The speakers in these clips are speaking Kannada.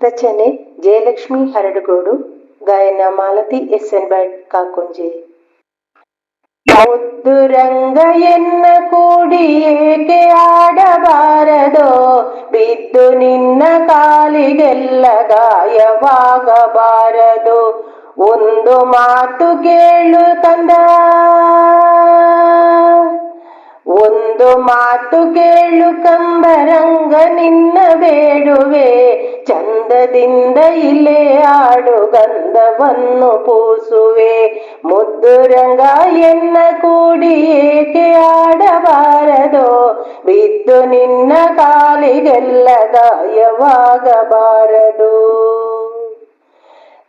ರಚನೆ ಜಯಲಕ್ಷ್ಮಿ ಹರಡುಗೋಡು ಗಾಯನ ಮಾಲತಿ ಎಸ್ ಎನ್ ಭಟ್ ಕಾಕುಂಜೆ ಮುದ್ದು ರಂಗ ಎನ್ನ ಕೂಡಿ ಏಕೆ ಆಡಬಾರದೋ ಬಿದ್ದು ನಿನ್ನ ಕಾಲಿಗೆಲ್ಲ ಗಾಯವಾಗಬಾರದು ಒಂದು ಮಾತು ಕೇಳು ಕಂದ ಒಂದು ಮಾತು ಕೇಳು ಕಂಬರಂಗ ನಿನ್ನ ಬೇಡುವೆ ಚಂದದಿಂದ ಇಲ್ಲೇ ಆಡು ಗಂಧವನ್ನು ಪೂಸುವೆ. ಮುದ್ದು ರಂಗ ಎನ್ನ ಕೂಡಿ ಏಕೆ ಆಡಬಾರದೋ ಬಿದ್ದು ನಿನ್ನ ಕಾಲಿಗೆಲ್ಲ ಗಾಯವಾಗಬಾರದು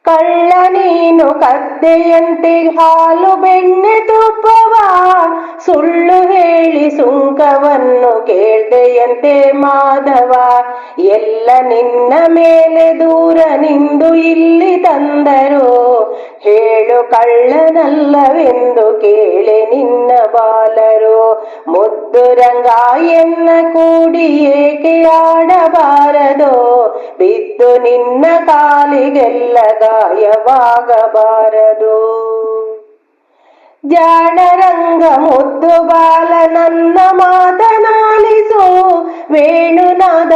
ಕಳ್ಳ ನೀನು ಕದ್ದೆಯಂತೆ ಹಾಲು ಬೆಣ್ಣೆ ತುಪ್ಪವ ಸುಳ್ಳು ಹೇಳಿ ಸುಂಕವನ್ನು ಕೇಳ್ದೆಯಂತೆ ಮಾಧವ, ಎಲ್ಲ ನಿನ್ನ ಮೇಲೆ ದೂರ ನಿಂದು ಇಲ್ಲಿ ತಂದರು. ಹೇಳು ಕಳ್ಳನಲ್ಲವೆಂದು ಕೇಳೆ ನಿನ್ನ ಬಾಲರು. ಮುದ್ದು ರಂಗಾಯನ್ನ ಕೂಡಿ ಏಕೆ ಆಡಬಾರದು? ಬಿದ್ದು ನಿನ್ನ ಕಾಲಿಗೆಲ್ಲ ಗಾಯವಾಗಬಾರದು. ಜಾಣರಂಗ ಮುದ್ದು ಬಾಲ ನನ್ನ ಮಾತನಾಲಿಸು ವೇಣುನಾದ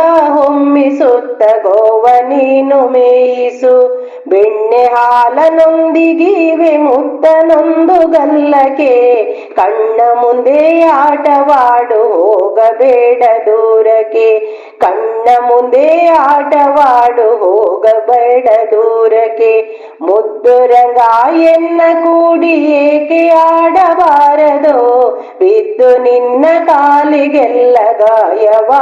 ಹೊಮ್ಮಿಸುತ್ತ ಗೋವ ನೀನು ಮೇಯಿಸು. ಬೆಣ್ಣೆ ಹಾಲನೊಂದಿಗಿವೆ ಮುತ್ತನೊಂದು ಗಲ್ಲಕೆ ಕಣ್ಣ ಮುಂದೆ ಆಟವಾಡು, ಹೋಗಬೇಡ ದೂರಕ್ಕೆ. ಕಣ್ಣ ಮುಂದೆ ಆಟವಾಡು, ಹೋಗಬೇಡ ದೂರಕ್ಕೆ. ಮುದ್ದು ರಂಗಾಯನ್ನ ಕೂಡಿ ಏಕೆ ಆಡಬಾರದು? ಬಿದ್ದು ನಿನ್ನ ಕಾಲಿಗೆಲ್ಲ ಗಾಯವಾಗಬಾರದು.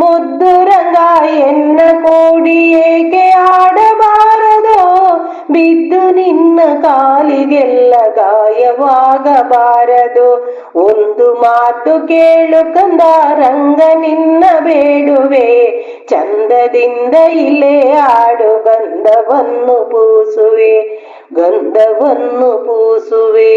ಮುದ್ದು ರಂಗ ಎನ್ನ ಕೋಡಿ ಏಕೆ ಆಡಬಾರದು ಬಿದ್ದು ನಿನ್ನ ಕಾಲಿಗೆಲ್ಲ ಗಾಯವಾಗಬಾರದು. ಒಂದು ಮಾತು ಕೇಳು ಕಂದ, ರಂಗ ನಿನ್ನ ಬೇಡುವೆ. ಚಂದದಿಂದ ಇಲ್ಲೇ ಆಡು ಗಂಧವನ್ನು ಪೂಸುವೆ ಗಂಧವನ್ನು ಪೂಸುವೆ.